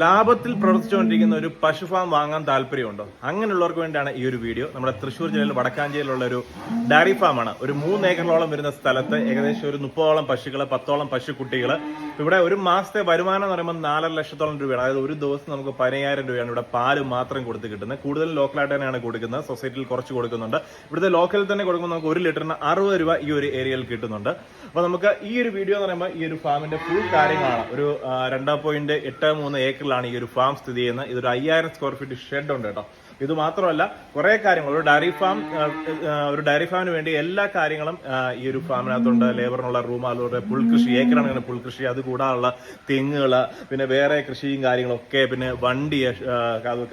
ലാഭത്തിൽ പ്രവർത്തിച്ചുകൊണ്ടിരിക്കുന്ന ഒരു പശു ഫാം വാങ്ങാൻ താല്പര്യമുണ്ടോ? അങ്ങനെയുള്ളവർക്ക് വേണ്ടിയാണ് ഈ ഒരു വീഡിയോ നമ്മുടെ തൃശ്ശൂർ ജില്ലയിൽ വടക്കാഞ്ചേരിയിലുള്ള ഒരു ഡയറി ഫാമാണ് ഒരു മൂന്ന് ഏക്കറോളം വരുന്ന സ്ഥലത്ത് ഏകദേശം ഒരു മുപ്പതോളം പശുക്കൾ പത്തോളം പശുക്കുട്ടികൾ ഇവിടെ ഒരു മാസത്തെ വരുമാനം എന്ന് പറയുമ്പോൾ നാലര ലക്ഷത്തോളം രൂപയാണ്. അതായത് ഒരു ദിവസം നമുക്ക് പതിനയ്യായിരം രൂപയാണ് ഇവിടെ പാൽ മാത്രം കൊടുത്ത് കിട്ടുന്നത്. കൂടുതൽ ലോക്കലായിട്ട് തന്നെയാണ് കൊടുക്കുന്നത്. സൊസൈറ്റിയിൽ കുറച്ച് കൊടുക്കുന്നുണ്ട്. ഇവിടുത്തെ ലോക്കലിൽ തന്നെ കൊടുക്കുമ്പോൾ നമുക്ക് ഒരു ലിറ്ററിന് അറുപത് രൂപ ഈ ഒരു ഏരിയയിൽ കിട്ടുന്നുണ്ട്. അപ്പോൾ നമുക്ക് ഈ ഒരു വീഡിയോ എന്ന് പറയുമ്പോൾ ഈ ഒരു ഫാമിന്റെ ഫുൾ കാര്യങ്ങളാണ്. ഒരു രണ്ടാം പോയിന്റ് എട്ട് മൂന്ന് ഏക്കറിലാണ് ഈ ഒരു ഫാം സ്ഥിതി ചെയ്യുന്നത്. ഇതൊരു അയ്യായിരം സ്ക്വയർ ഫീറ്റ് ഷെഡ് ഉണ്ട് കേട്ടോ. ഇത് മാത്രമല്ല കുറെ കാര്യങ്ങൾ. ഒരു ഡയറി ഫാം ഒരു ഡയറി ഫാമിന് വേണ്ടി എല്ലാ കാര്യങ്ങളും ഈ ഒരു ഫാമിനകത്തുണ്ട്. ലേബറിനുള്ള റൂം അതുപോലെ പുൽകൃഷി ഏക്കറാണ് പുൽകൃഷി. അത് കൂടാനുള്ള തെങ്ങുകൾ പിന്നെ വേറെ കൃഷിയും കാര്യങ്ങളൊക്കെ പിന്നെ വണ്ടി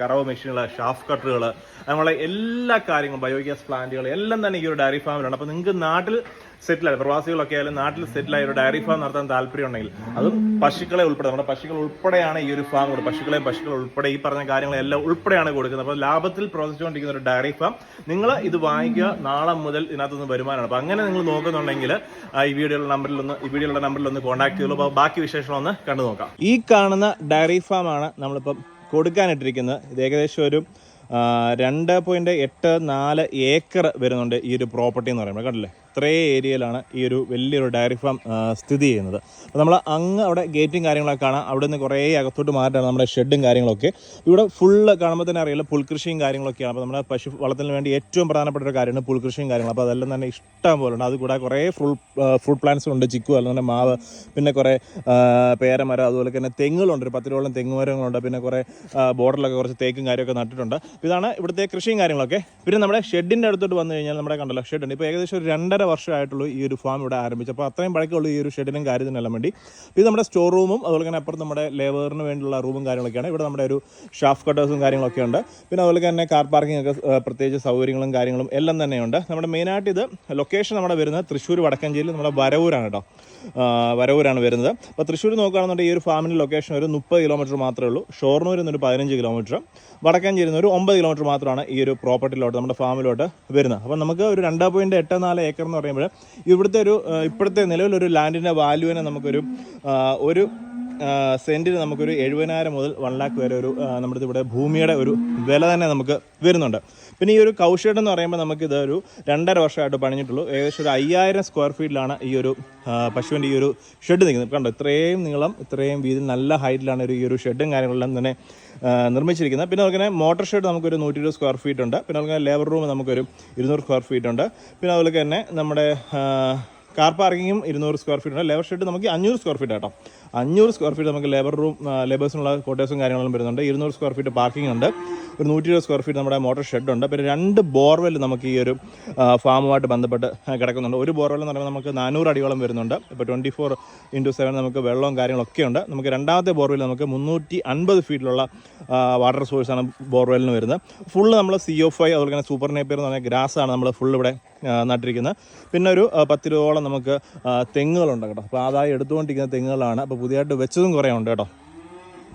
കറവ് മെഷീനുകൾ ഷാഫ് കട്ടറുകൾ അങ്ങനെയുള്ള എല്ലാ കാര്യങ്ങളും ബയോഗ്യാസ് പ്ലാന്റുകൾ എല്ലാം തന്നെ ഈ ഒരു ഡയറി ഫാമിലുണ്ട് അപ്പോൾ നിങ്ങൾക്ക് നാട്ടിൽ സെറ്റിലായി പ്രവാസികളൊക്കെ ആയാലും നാട്ടിൽ സെറ്റിൽ സെറ്റിലായ ഒരു ഡയറി ഫാം നടത്താൻ താല്പര്യം ഉണ്ടെങ്കിൽ അതും പശുക്കളെ ഉൾപ്പെടെ നമ്മുടെ പശുക്കൾ ഉൾപ്പെടെയാണ് ഈ ഒരു ഫാം കൊടുക്കുന്നത്. പശുക്കളെയും പശുക്കൾ ഉൾപ്പെടെ ഈ പറഞ്ഞ കാര്യങ്ങളെല്ലാം ഉൾപ്പെടെയാണ് കൊടുക്കുന്നത്. അപ്പോൾ ലാഭത്തിൽ പ്രവർത്തിച്ചുകൊണ്ടിരിക്കുന്ന ഒരു ഡയറി ഫാം നിങ്ങൾ ഇത് വാങ്ങിക്കുക. നാളെ മുതൽ ഇതിനകത്തുനിന്ന് വരുമാനമാണ്. അപ്പോൾ അങ്ങനെ നിങ്ങൾ നോക്കുന്നുണ്ടെങ്കിൽ ഈ വീഡിയോയുടെ നമ്പറിൽ ഒന്ന് ഈ വീഡിയോയുടെ നമ്പറിൽ ഒന്ന് കോൺടാക്ട് ചെയ്യുള്ളൂ അപ്പോൾ ബാക്കി വിശേഷം ഒന്ന് കണ്ടു നോക്കാം. ഈ കാണുന്ന ഡയറി ഫാം ആണ് നമ്മളിപ്പം കൊടുക്കാനിട്ടിരിക്കുന്നത്. ഇത് ഏകദേശം ഒരു രണ്ട് പോയിന്റ് എട്ട് നാല് ഏക്കർ വരുന്നുണ്ട് ഈ ഒരു പ്രോപ്പർട്ടി എന്ന് പറയുമ്പോൾ. കണ്ടില്ലേ? ഇത്രയും ഏരിയയിലാണ് ഈ ഒരു വലിയൊരു ഡയറി ഫാം സ്ഥിതി ചെയ്യുന്നത്. അപ്പോൾ നമ്മൾ അങ്ങ് അവിടെ ഗേറ്റും കാര്യങ്ങളൊക്കെ കാണാം. അവിടെ നിന്ന് കുറേ അകത്തോട്ട് മാറിയിട്ടാണ് നമ്മുടെ ഷെഡും കാര്യങ്ങളൊക്കെ. ഇവിടെ ഫുള്ള് കാണുമ്പോൾ തന്നെ അറിയില്ല പുൽകൃഷിയും കാര്യങ്ങളൊക്കെയാണ്. അപ്പോൾ നമ്മുടെ പശു വളത്തിന് വേണ്ടി ഏറ്റവും പ്രധാനപ്പെട്ട ഒരു കാര്യമാണ് പുൽകൃഷിയും കാര്യങ്ങളും. അപ്പോൾ അതെല്ലാം തന്നെ ഇഷ്ടം പോലെ ഉണ്ട്. അതുകൂടാതെ കുറേ ഫ്രൂട്ട് ഫ്രൂട്ട് പ്ലാന്റ്സ് ഉണ്ട്. ചിക്കു അതുപോലെ മാവ് പിന്നെ കുറേ പേരമരം അതുപോലെ തന്നെ തെങ്ങുകളുണ്ട്. ഒരു പത്തിരോളം തെങ്ങ് മരങ്ങളുണ്ട്. പിന്നെ കുറേ ബോർഡറിലൊക്കെ കുറച്ച് തേക്കും കാര്യമൊക്കെ നട്ടിട്ടുണ്ട്. ഇതാണ് ഇവിടുത്തെ കൃഷിയും കാര്യങ്ങളൊക്കെ. പിന്നെ നമ്മുടെ ഷെഡിന്റെ അടുത്തോട്ട് വന്നു കഴിഞ്ഞാൽ നമ്മുടെ കണ്ടല്ലോ ഷെഡുണ്ട് ഇപ്പോൾ ഏകദേശം ഒരു രണ്ടര വർഷമായിട്ടുള്ളൂ ഈ ഒരു ഫാം ഇവിടെ ആരംഭിച്ചു അപ്പോൾ അത്രയും പഴക്കമുള്ള ഈ ഒരു ഷെഡിനും കാര്യത്തിനെല്ലാം വേണ്ടി. ഇത് നമ്മുടെ സ്റ്റോർ റൂമും അതുപോലെ തന്നെ അപ്പുറത്ത് നമ്മുടെ ലേബറിന് വേണ്ടിയുള്ള റൂമും കാര്യങ്ങളൊക്കെയാണ്. ഇവിടെ നമ്മുടെ ഒരു ഷാഫ് കട്ടേഴ്സും കാര്യങ്ങളൊക്കെ ഉണ്ട്. പിന്നെ അതുപോലെ തന്നെ കാർ പാർക്കിംഗ് ഒക്കെ പ്രത്യേകിച്ച് സൗകര്യങ്ങളും കാര്യങ്ങളും എല്ലാം തന്നെയുണ്ട്. നമ്മുടെ മെയിനായിട്ട് ഇത് ലൊക്കേഷൻ നമ്മുടെ വരുന്നത് തൃശ്ശൂർ വടക്കഞ്ചേരിയിൽ നമ്മുടെ വരവൂരാണ് കേട്ടോ. വരവൂരാണ് വരുന്നത്. അപ്പോൾ തൃശ്ശൂർ നോക്കുകയാണെന്നുണ്ടെങ്കിൽ ഈ ഒരു ഫാമിന്റെ ലൊക്കേഷൻ ഒരു മുപ്പത് കിലോമീറ്റർ മാത്രമേ ഉള്ളൂ. ഷൊർണൂരിൽ നിന്നൊരു പതിനഞ്ച് കിലോമീറ്റർ വടക്കഞ്ചേരിയിൽ നിന്ന് ഒരു ഒമ്പത് കിലോമീറ്റർ മാത്രമാണ് ഈ ഒരു പ്രോപ്പർട്ടിയിലോട്ട് നമ്മുടെ ഫാമിലോട്ട് വരുന്നത്. അപ്പോൾ നമുക്ക് ഒരു രണ്ട് പോയിന്റ് എട്ട് നാല് ഏക്കർ എന്ന് പറയുമ്പോൾ ഇവിടുത്തെ ഒരു ഇപ്പോഴത്തെ നിലവിലൊരു ലാൻഡിന്റെ വാല്യൂവിനെ നമുക്കൊരു ഒരു സെന്റിന് നമുക്കൊരു എഴുപതിനായിരം മുതൽ വൺ ലാക്ക് വരെ ഒരു നമ്മുടെ ഇവിടെ ഭൂമിയുടെ ഒരു വില തന്നെ നമുക്ക് വരുന്നുണ്ട്. പിന്നെ ഈ ഒരു കൗഷേഡ് എന്ന് പറയുമ്പോൾ നമുക്കിത് ഒരു രണ്ടര വർഷമായിട്ട് പണിഞ്ഞിട്ടുള്ളൂ. ഏകദേശം ഒരു അയ്യായിരം സ്ക്വയർ ഫീറ്റിലാണ് ഈ ഒരു പശുവിന്റെ ഈ ഒരു ഷെഡ് നിൽക്കുന്നത്. കണ്ടോ ഇത്രയും നീളം ഇത്രയും വീതി നല്ല ഹൈറ്റിലാണ് ഒരു ഈ ഒരു ഷെഡും കാര്യങ്ങളെല്ലാം തന്നെ നിർമ്മിച്ചിരിക്കുന്നത്. പിന്നെ അതുപോലെ മോട്ടർ ഷെഡ് നമുക്കൊരു നൂറ്റി ഇരുപത് സ്ക്വയർ ഫീറ്റ് ഉണ്ട്. പിന്നെ അതുപോലെ ലേബർ റൂം നമുക്കൊരു ഇരുന്നൂറ് സ്ക്വയർ ഫീറ്റ് ഉണ്ട്. പിന്നെ അതുപോലെ തന്നെ നമ്മുടെ കാർ പാർക്കിങ്ങും ഇരുന്നൂറ് സ്ക്വയർ ഫീറ്റ് ഉണ്ട്. ലേബർ ഷെഡ് നമുക്ക് അഞ്ഞൂറ് സ്ക്വയർ ഫീറ്റ് കേട്ടോ അഞ്ഞൂറ് സ്ക്വയർ ഫീറ്റ് നമുക്ക് ലേബർ റൂം ലേബേഴ്സിനുള്ള ക്വാർട്ടേഴ്സും കാര്യങ്ങളും വരുന്നുണ്ട്. ഇരുന്നൂറ് സ്ക്വയർ ഫീറ്റ് പാർക്കിംഗ് ഉണ്ട്. ഒരു നൂറ്റി ഇരുപത് സ്ക്വയർ ഫീറ്റ് നമ്മുടെ മോട്ടോർ ഷെഡ് ഉണ്ട്. പിന്നെ രണ്ട് ബോർവെൽ നമുക്ക് ഈ ഒരു ഫാമുമായിട്ട് ബന്ധപ്പെട്ട് കിടക്കുന്നുണ്ട്. ഒരു ബോർവെൽ എന്ന് പറയുമ്പോൾ നമുക്ക് നാനൂറ് അടിയോളം വരുന്നുണ്ട്. ഇപ്പോൾ ട്വന്റി ഫോർ ഇന്റു സെവൻ നമുക്ക് വെള്ളവും കാര്യങ്ങളൊക്കെ ഉണ്ട്. നമുക്ക് രണ്ടാമത്തെ ബോർവെൽ നമുക്ക് മുന്നൂറ്റി അൻപത് ഫീറ്റിലുള്ള വാട്ടർ സോഴ്സാണ് ബോർവെല്ലിന് വരുന്നത്. ഫുള്ള് നമ്മൾ സി ഒ ഫൈവ് അതുപോലെ തന്നെ സൂപ്പർ നേപ്പിയർ എന്ന് പറഞ്ഞാൽ ഗ്രാസ് ആണ് നമ്മൾ ഫുൾ ഇവിടെ നട്ടിരിക്കുന്നത്. പിന്നെ ഒരു പത്തിരുപതോളം നമുക്ക് തെങ്ങുകളുണ്ട് കേട്ടോ. അപ്പോൾ അതായി എടുത്തുകൊണ്ടിരിക്കുന്ന തെങ്ങുകളാണ്. അപ്പോൾ പുതിയതായിട്ട് വെച്ചതും കുറേ ഉണ്ട് കേട്ടോ.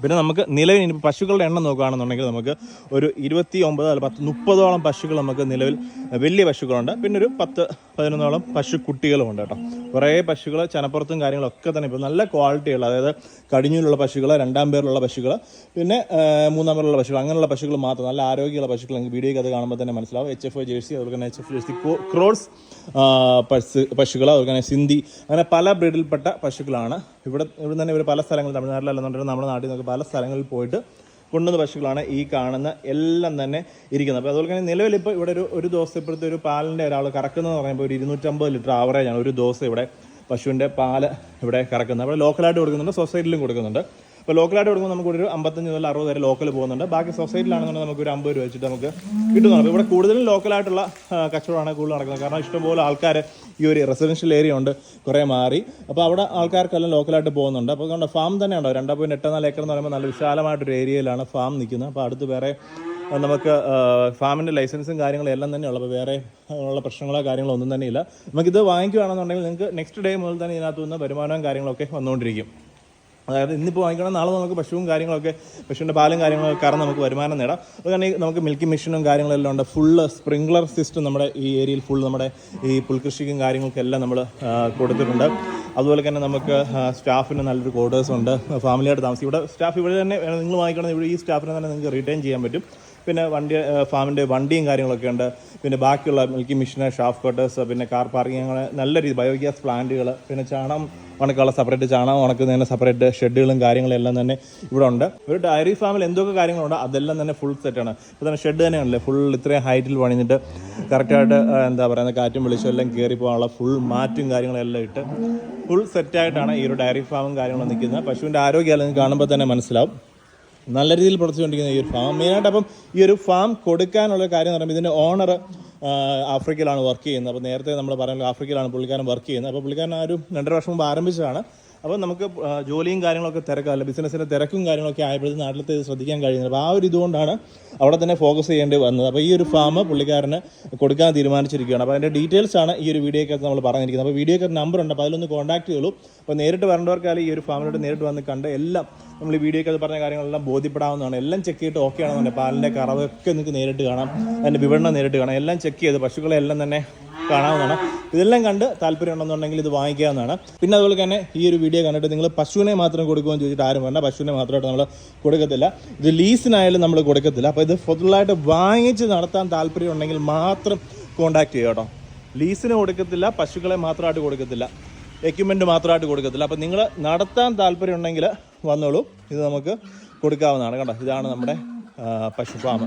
പിന്നെ നമുക്ക് നിലവിൽ ഇനി പശുക്കളുടെ എണ്ണം നോക്കുകയാണെന്നുണ്ടെങ്കിൽ നമുക്ക് ഒരു ഇരുപത്തി ഒമ്പത് അല്ല പത്ത് മുപ്പതോളം പശുക്കൾ നമുക്ക് നിലവിൽ വലിയ പശുക്കളുണ്ട്. പിന്നെ ഒരു പത്ത് പതിനൊന്നോളം പശുക്കുട്ടികളും ഉണ്ട് കേട്ടോ. കുറേ പശുക്കൾ ചനപ്പുറത്തും കാര്യങ്ങളൊക്കെ തന്നെ ഇപ്പോൾ നല്ല ക്വാളിറ്റിയുള്ള അതായത് കടിഞ്ഞൂലുള്ള പശുക്കൾ രണ്ടാം പേരിലുള്ള പശുക്കൾ പിന്നെ മൂന്നാം പേരിലുള്ള പശുക്കൾ അങ്ങനെയുള്ള പശുക്കൾ മാത്രം നല്ല ആരോഗ്യമുള്ള പശുക്കൾ നിങ്ങൾക്ക് വീഡിയോയ്ക്ക് അത് കാണുമ്പോൾ തന്നെ മനസ്സിലാവും. എച്ച് എഫ് ഒ ജേഴ്സി അതുപോലെ തന്നെ എച്ച് എഫ് ജേഴ്സി ക്രോഡ്സ് പശു പശുക്കൾ അതുപോലെ തന്നെ സിന്ധി അങ്ങനെ പല ബ്രീഡിൽപ്പെട്ട പശുക്കളാണ് ഇവിടെ ഇവിടെ തന്നെ ഇവർ പല സ്ഥലങ്ങളിൽ തമിഴ്നാട്ടിലല്ലെന്നുണ്ടെങ്കിൽ നമ്മുടെ നാട്ടിൽ നിന്നൊക്കെ പല സ്ഥലങ്ങളിൽ പോയിട്ട് കൊണ്ടുവന്ന പശുക്കളാണ് ഈ കാണുന്ന എല്ലാം തന്നെ ഇരിക്കുന്നത്. അപ്പോൾ അതുപോലെ തന്നെ നിലവിൽ ഇപ്പോൾ ഇവിടെ ഒരു ഒരു ദിവസം ഇപ്പോഴത്തെ ഒരു പാലിന്റെ ഒരാൾ കറക്കുന്നതെന്ന് പറയുമ്പോൾ ഒരു ഇരുന്നൂറ്റമ്പത് ലിറ്റർ ആവറേജാണ് ഒരു ദിവസം ഇവിടെ പശുവിന്റെ പാൽ ഇവിടെ കറക്കുന്നത്. അവിടെ ലോക്കലായിട്ട് കൊടുക്കുന്നുണ്ട് സൊസൈറ്റിയിലും കൊടുക്കുന്നുണ്ട്. അപ്പോൾ ലോക്കലായിട്ട് കൊടുക്കുമ്പോൾ നമുക്ക് ഒരു അമ്പത്തഞ്ച് മുതൽ അറുപത് വരെ ലോക്കൽ പോകുന്നുണ്ട്. ബാക്കി സൊസൈറ്റിയിലാണെന്നുണ്ടെങ്കിൽ നമുക്ക് ഒരു അമ്പത് രൂപ വെച്ചിട്ട് നമുക്ക് കിട്ടുന്നുണ്ട് അപ്പോൾ ഇവിടെ കൂടുതലും ലോക്കലായിട്ടുള്ള കച്ചവടമാണ് കൂടുതൽ നടക്കുന്നത്. കാരണം ഇഷ്ടംപോലെ ആൾക്കാർ ഈ ഒരു റെസിഡൻഷ്യൽ ഏരിയ ഉണ്ട് കുറേ മാറി. അപ്പോൾ അവിടെ ആൾക്കാർക്കെല്ലാം ലോക്കലായിട്ട് പോകുന്നുണ്ട്. അപ്പോൾ അതുകൊണ്ട് ഫാം തന്നെ ഉണ്ടോ രണ്ടാം പോയിന്റ് എട്ട് നാല് ഏക്കർ എന്ന് പറയുമ്പോൾ നല്ല വിശാലമായിട്ടൊരു ഏരിയയിലാണ് ഫാം നിൽക്കുന്നത്. അപ്പോൾ അടുത്ത് വേറെ നമുക്ക് ഫാമിന്റെ ലൈസൻസും കാര്യങ്ങളും എല്ലാം തന്നെ അപ്പോൾ വേറെ ഉള്ള പ്രശ്നങ്ങളോ കാര്യങ്ങളോ ഒന്നും തന്നെയില്ല. നമുക്കിത് വാങ്ങിക്കുകയാണെന്നുണ്ടെങ്കിൽ നിങ്ങൾക്ക് നെക്സ്റ്റ് ഡേ മുതൽ തന്നെ ഇതിനകത്ത് നിന്ന് വരുമാനവും കാര്യങ്ങളൊക്കെ വന്നുകൊണ്ടിരിക്കും. അതായത് ഇന്നിപ്പോൾ വാങ്ങിക്കണം നാളെ നമുക്ക് പശുവും കാര്യങ്ങളൊക്കെ പശുവിന്റെ പാലും കാര്യങ്ങളൊക്കെ കാരണം നമുക്ക് വരുമാനം നേടാം. അതുകൊണ്ട് നമുക്ക് മിൽക്കി മെഷീനും കാര്യങ്ങളെല്ലാം ഉണ്ട്. ഫുള്ള് സ്പ്രിംഗ്ലർ സിസ്റ്റം നമ്മുടെ ഈ ഏരിയയിൽ ഫുൾ നമ്മുടെ ഈ പുൽകൃഷിക്കും കാര്യങ്ങൾക്കെല്ലാം നമ്മൾ കൊടുത്തിട്ടുണ്ട്. അതുപോലെ തന്നെ നമുക്ക് സ്റ്റാഫിന് നല്ലൊരു ക്വാർട്ടേഴ്സ് ഉണ്ട്. ഫാമിലിയായിട്ട് താമസിക്കും. ഇവിടെ സ്റ്റാഫ് ഇവിടെ തന്നെ നിങ്ങൾ വാങ്ങിക്കണം ഇവിടെ ഈ സ്റ്റാഫിനെ തന്നെ നിങ്ങൾക്ക് റിട്ടേൺ ചെയ്യാൻ പറ്റും. പിന്നെ വണ്ടി ഫാമിന്റെ വണ്ടിയും കാര്യങ്ങളൊക്കെ ഉണ്ട്. പിന്നെ ബാക്കിയുള്ള മിൽക്കി മിഷന് ഷാഫ് കട്ടേഴ്സ് പിന്നെ കാർ പാർക്കിംഗ് അങ്ങനെ നല്ല രീതി ബയോഗ്യാസ് പ്ലാന്റുകൾ പിന്നെ ചാണം ഉണക്കുള്ള സെപ്പറേറ്റ് ചാണകം ഉണക്കുന്നതിന് സെപ്പറേറ്റ് ഷെഡുകളും കാര്യങ്ങളും എല്ലാം തന്നെ ഇവിടെ ഉണ്ട്. ഒരു ഡയറി ഫാമിൽ എന്തൊക്കെ കാര്യങ്ങളുണ്ട് അതെല്ലാം തന്നെ ഫുൾ സെറ്റാണ് ഇപ്പോൾ തന്നെ ഷെഡ് തന്നെ ഉണ്ടല്ലേ? ഫുൾ ഇത്രയും ഹൈറ്റിൽ പണിഞ്ഞിട്ട് കറക്റ്റായിട്ട് എന്താ പറയുക കാറ്റും വെളിച്ചം എല്ലാം കയറി പോകാനുള്ള ഫുൾ മാറ്റും കാര്യങ്ങളും എല്ലാം ഇട്ട് ഫുൾ സെറ്റായിട്ടാണ് ഈ ഒരു ഡയറി ഫാമും കാര്യങ്ങളും നിൽക്കുന്നത്. പശുവിന്റെ ആരോഗ്യം അല്ലെങ്കിൽ കാണുമ്പോൾ തന്നെ മനസ്സിലാവും. നല്ല രീതിയിൽ പ്രവർത്തിച്ചുകൊണ്ടിരിക്കുന്ന ഈ ഒരു ഫാം മെയിനായിട്ട് അപ്പം ഈ ഒരു ഫാം കൊടുക്കാനുള്ള കാര്യം എന്ന് പറയുമ്പോൾ ഇതിന്റെ ഓണർ ആഫ്രിക്കയിലാണ് വർക്ക് ചെയ്യുന്നത്. അപ്പോൾ നേരത്തെ നമ്മൾ പറഞ്ഞല്ലോ ആഫ്രിക്കയിലാണ് പുള്ളിക്കാരൻ വർക്ക് ചെയ്യുന്നത്. അപ്പോൾ പുള്ളിക്കാരൻ ആ ഒരു രണ്ടര വർഷം മുമ്പ് ആരംഭിച്ചതാണ്. അപ്പോൾ നമുക്ക് ജോലിയും കാര്യങ്ങളൊക്കെ തിരക്കല്ല ബിസിനസ്സിന്റെ തിരക്കും കാര്യങ്ങളൊക്കെ ആയപ്പോഴത്തേക്കും നാട്ടിലത്തെ ശ്രദ്ധിക്കാൻ കഴിയുന്നത് അപ്പോൾ ആ ഒരു ഇതുകൊണ്ടാണ് അവിടെ തന്നെ ഫോക്കസ് ചെയ്യേണ്ടി വന്നത്. അപ്പോൾ ഈ ഒരു ഫാം പുള്ളിക്കാരന് കൊടുക്കാൻ തീരുമാനിച്ചിരിക്കുകയാണ്. അപ്പോൾ അതിന്റെ ഡീറ്റെയിൽസ് ആണ് ഈ ഒരു വീഡിയോക്കകത്ത് നമ്മൾ പറഞ്ഞിരിക്കുന്നത്. അപ്പോൾ വീഡിയോക്ക് നമ്പർ ഉണ്ട്. അപ്പോൾ അതിലൊന്ന് കോൺടാക്ട് ചെയ്യുള്ളൂ അപ്പോൾ നേരിട്ട് വരേണ്ടവർക്കാലും ഈ ഒരു ഫാമിലോട്ട് നേരിട്ട് വന്ന് കണ്ട് എല്ലാം നമ്മൾ ഈ വീഡിയോക്കകത്ത് പറഞ്ഞ കാര്യങ്ങളെല്ലാം ബോധ്യപ്പെടാവുന്നതാണ്. എല്ലാം ചെക്ക് ചെയ്തിട്ട് ഓക്കെ ആണെന്നുണ്ടെങ്കിൽ പാലിന്റെ കറവൊക്കെ നിങ്ങൾക്ക് നേരിട്ട് കാണാം. അതിന്റെ വിവരണം നേരിട്ട് കാണാം. എല്ലാം ചെക്ക് ചെയ്ത് പശുക്കളെ എല്ലാം തന്നെ കാണാവുന്നതാണ്. ഇതെല്ലാം കണ്ട് താല്പര്യം ഉണ്ടെന്നുണ്ടെങ്കിൽ ഇത് വാങ്ങിക്കാവുന്നതാണ്. പിന്നെ അതുപോലെ തന്നെ ഈ ഒരു വീഡിയോ കണ്ടിട്ട് നിങ്ങൾ പശുവിനെ മാത്രം കൊടുക്കുമെന്ന് ചോദിച്ചിട്ട് ആരും വേണ്ട. പശുവിനെ മാത്രമായിട്ട് നമ്മൾ കൊടുക്കത്തില്ല. ഇത് ലീസിനായാലും നമ്മൾ കൊടുക്കത്തില്ല. അപ്പോൾ ഇത് ഫുള്ളായിട്ട് വാങ്ങിച്ച് നടത്താൻ താല്പര്യം ഉണ്ടെങ്കിൽ മാത്രം കോൺടാക്ട് ചെയ്യുക കേട്ടോ. ലീസിന് കൊടുക്കത്തില്ല പശുക്കളെ മാത്രമായിട്ട് കൊടുക്കത്തില്ല. എക്യുപ്മെന്റ് മാത്രമായിട്ട് കൊടുക്കത്തില്ല. അപ്പോൾ നിങ്ങൾ നടത്താൻ താല്പര്യം ഉണ്ടെങ്കിൽ വന്നോളൂ. ഇത് നമുക്ക് കൊടുക്കാവുന്നതാണ് കേട്ടോ. ഇതാണ് നമ്മുടെ പശു ഫാം